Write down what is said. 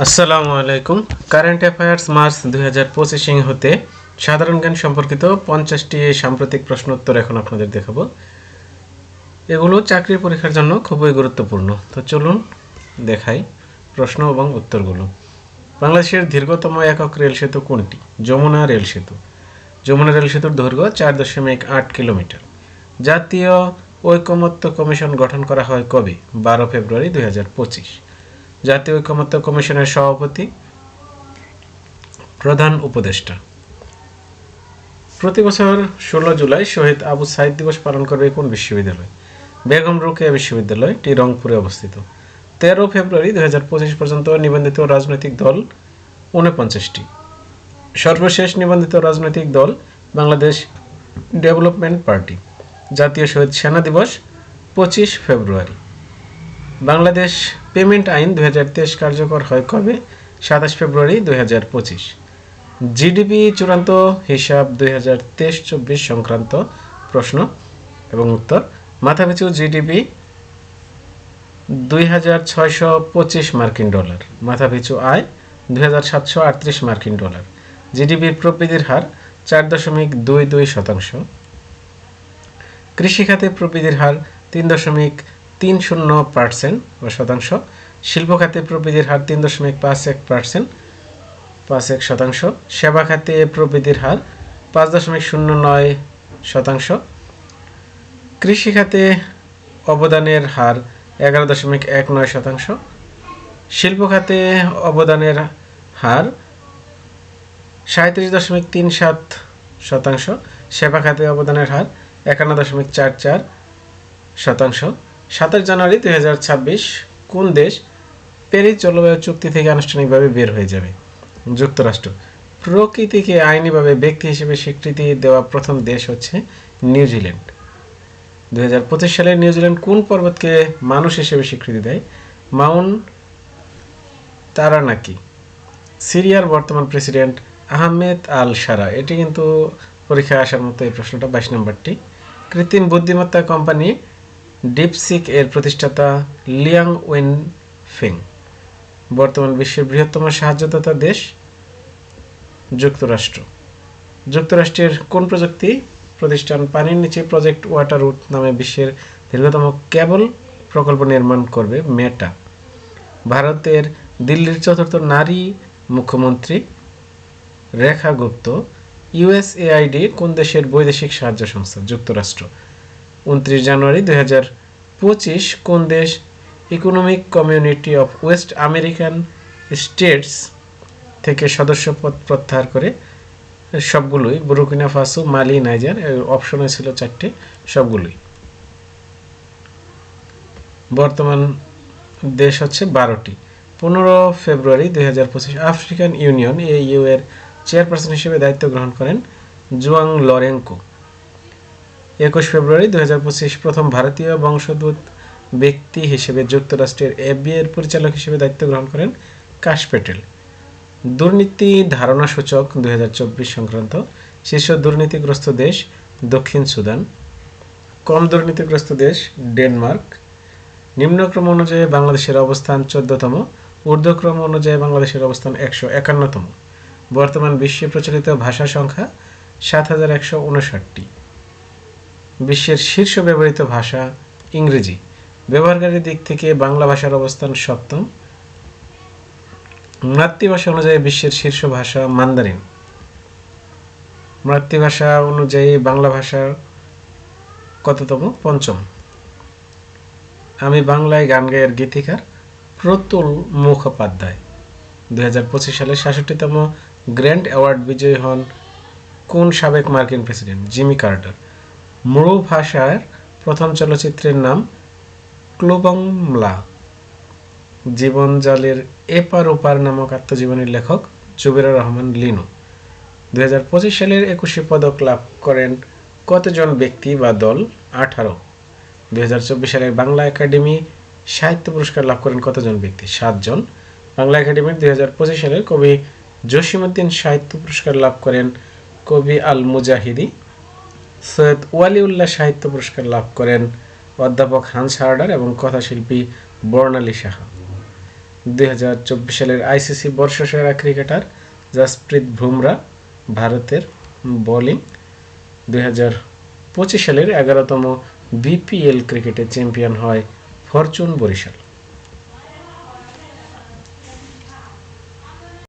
আসসালামু আলাইকুম। Current affairs March দুই হাজার পঁচিশিং হতে সাধারণ জ্ঞান সম্পর্কিত পঞ্চাশটি সাম্প্রতিক প্রশ্ন উত্তর এখন আপনাদের দেখাবো। এগুলো চাকরি পরীক্ষার জন্য খুবই গুরুত্বপূর্ণ। তো চলুন দেখাই প্রশ্ন এবং উত্তরগুলো। বাংলাদেশের দীর্ঘতম একক রেল সেতু কোনটি? যমুনা রেল সেতু। যমুনা রেল সেতুর দৈর্ঘ্য চার দশমিক আট কিলোমিটার। জাতীয় ঐকমত্য কমিশন গঠন করা হয় কবে? বারো ফেব্রুয়ারি দুই হাজার পঁচিশ। জাতীয় ঐকমত্য কমিশনের সভাপতি, প্রধান উপদেষ্টা। প্রতি বছর ষোলো জুলাই শহীদ আবু সাইদ দিবস পালন করবে কোন বিশ্ববিদ্যালয়? বেগম রোকেয়া বিশ্ববিদ্যালয় টি রংপুরে অবস্থিত। তেরো ফেব্রুয়ারি দুই হাজার পঁচিশ পর্যন্ত নিবন্ধিত রাজনৈতিক দল ঊনপঞ্চাশটি। সর্বশেষ নিবন্ধিত রাজনৈতিক দল বাংলাদেশ ডেভেলপমেন্ট পার্টি। জাতীয় শহীদ সেনা দিবস পঁচিশ ফেব্রুয়ারি। বাংলাদেশ পেমেন্ট আইন দুই হাজার তেইশ কার্যকর হয় কবে? সাতাশ ফেব্রুয়ারি দুই হাজার পঁচিশ। জিডিপি চূড়ান্ত হিসাব দুই হাজার তেইশ চব্বিশ সংক্রান্ত প্রশ্ন এবং উত্তর। মাথাপিছু জিডিপি দুই হাজার ছয়শো পঁচিশ মার্কিন ডলার। মাথাপিছু আয় দুই হাজার সাতশো আটত্রিশ মার্কিন ডলার। জিডিপির প্রবৃদ্ধির হার চার দশমিক দুই দুই শতাংশ। কৃষিখাতে প্রবৃদ্ধির হার তিন দশমিক তিন শূন্য পার্সেন্ট বা শতাংশ। শিল্প খাতে প্রবৃদ্ধির হার তিন দশমিক পাঁচ এক পার্সেন্ট, পাঁচ এক শতাংশ। সেবা খাতে প্রবৃদ্ধির হার পাঁচ দশমিক শূন্য নয় শতাংশ। কৃষি খাতে অবদানের হার এগারো দশমিক এক নয় শতাংশ। শিল্প খাতে অবদানের হার সাঁত্রিশ দশমিক তিন সাত শতাংশ। সেবা খাতে অবদানের হার একান্ন দশমিক চার চার শতাংশ। সাতাশ জানুয়ারি দুই হাজার ছাব্বিশ, কোন দেশ প্যারিস জলবায়ু চুক্তি থেকে আনুষ্ঠানিকভাবে বের হয়ে যাবে? যুক্তরাষ্ট্র। প্রকৃতিকে আইনিভাবে ব্যক্তি হিসেবে স্বীকৃতি দেওয়া প্রথম দেশ হচ্ছে নিউজিল্যান্ড পঁচিশ সালে নিউজিল্যান্ড কোন পর্বতকে মানুষ হিসেবে স্বীকৃতি দেয়? Mount Taranaki. সিরিয়ার বর্তমান প্রেসিডেন্ট আহমেদ আল সারা। এটি কিন্তু পরীক্ষায় আসার মতো এই প্রশ্নটা বাইশ নম্বরটি। কৃত্রিম বুদ্ধিমত্তা কোম্পানি ডিপসিক এর প্রতিষ্ঠাতা লিয়াং ওয়েন ফিং বর্তমান বিশ্বের বৃহত্তম সাহায্যদাতা দেশ, যুক্তরাষ্ট্র। যুক্তরাষ্ট্রের কোন প্রযুক্তি? প্রতিষ্ঠান পানির নিচে প্রজেক্ট ওয়াটার রুট নামে বিশ্বের দীর্ঘতম কেবল প্রকল্প নির্মাণ করবে মেটা ভারতের দিল্লির চতুর্থ নারী মুখ্যমন্ত্রী রেখা গুপ্ত ইউএসএআইডি কোন দেশের বৈদেশিক সাহায্য সংস্থা? যুক্তরাষ্ট্র। উনত্রিশ জানুয়ারি দুই হাজার পঁচিশ, কোন দেশ? Economic community of west American states থেকে সদস্যপদ প্রত্যাহার করে সবগুলোই, বুরুকিনা ফাসো, মালি, নাইজার অপশনে ছিল চারটে, সবগুলোই। বর্তমান দেশ হচ্ছে বারোটি। পনেরো ফেব্রুয়ারি দুই হাজার পঁচিশ, আফ্রিকান ইউনিয়ন, এ ইউ এর চেয়ারপারসন হিসেবে দায়িত্ব গ্রহণ করেন জুয়াং লরেঙ্কো। একুশ ফেব্রুয়ারি দুই হাজার পঁচিশ প্রথম ভারতীয় বংশোদ্ভূত ব্যক্তি হিসেবে যুক্তরাষ্ট্রের এফবিআই এর পরিচালক হিসেবে দায়িত্ব গ্রহণ করেন কাশ প্যাটেল দুর্নীতি ধারণা সূচক দু হাজার চব্বিশ সংক্রান্ত শীর্ষ দুর্নীতিগ্রস্ত দেশ দক্ষিণ সুদান, কম দুর্নীতিগ্রস্ত দেশ ডেনমার্ক, নিম্নক্রম অনুযায়ী বাংলাদেশের অবস্থান চোদ্দতম, ঊর্ধ্বক্রম অনুযায়ী বাংলাদেশের অবস্থান একশো একান্নতম। বর্তমান বিশ্বে প্রচলিত ভাষা সংখ্যা সাত হাজার একশো উনষাটটি। বিশ্বের শীর্ষ ব্যবহৃত ভাষা ইংরেজি। ব্যবহারকারীর দিক থেকে বাংলা ভাষার অবস্থান সপ্তম। মাতৃভাষা অনুযায়ী বিশ্বের শীর্ষ ভাষা মান্দারিন। মাতৃভাষা অনুযায়ী বাংলা ভাষার কততম? পঞ্চম। আমি বাংলায় গান গায়ের গীতিকার প্রতুল মুখোপাধ্যায়। দুই হাজার পঁচিশ সালে সাতষট্টিতম গ্র্যান্ড অ্যাওয়ার্ড বিজয়ী হন কোন সাবেক মার্কিন প্রেসিডেন্ট? Jimmy Carter. মরু ভাষার প্রথম চলচ্চিত্রের নাম ক্লোবংলা জীবন জালের এপার ওপার নামক আত্মজীবনীর লেখক জুবেরা রহমান লিনু। পঁচিশ সালের একুশে পদক লাভ করেন কতজন ব্যক্তি বা দল? আঠারো। চব্বিশ সালের বাংলা একাডেমি সাহিত্য পুরস্কার লাভ করেন কতজন ব্যক্তি? সাতজন। বাংলা একাডেমির দুই হাজার পঁচিশ সালের কবি জসিমুদ্দিন সাহিত্য পুরস্কার লাভ করেন কবি আল মুজাহিদি। সৈয়দ ওয়ালিউল্লাহ সাহিত্য পুরস্কার লাভ করেন অধ্যাপক হান্স হার্ডার এবং কথাশিল্পী বর্ণালী সাহা দুই হাজার চব্বিশ সালের আইসিসি বর্ষসেরা ক্রিকেটার জাসপ্রীত ভুমরা ভারতের বোলিং। দুই হাজার পঁচিশ সালের এগারোতম বিপিএল ক্রিকেটে চ্যাম্পিয়ন হয় ফরচুন বরিশাল।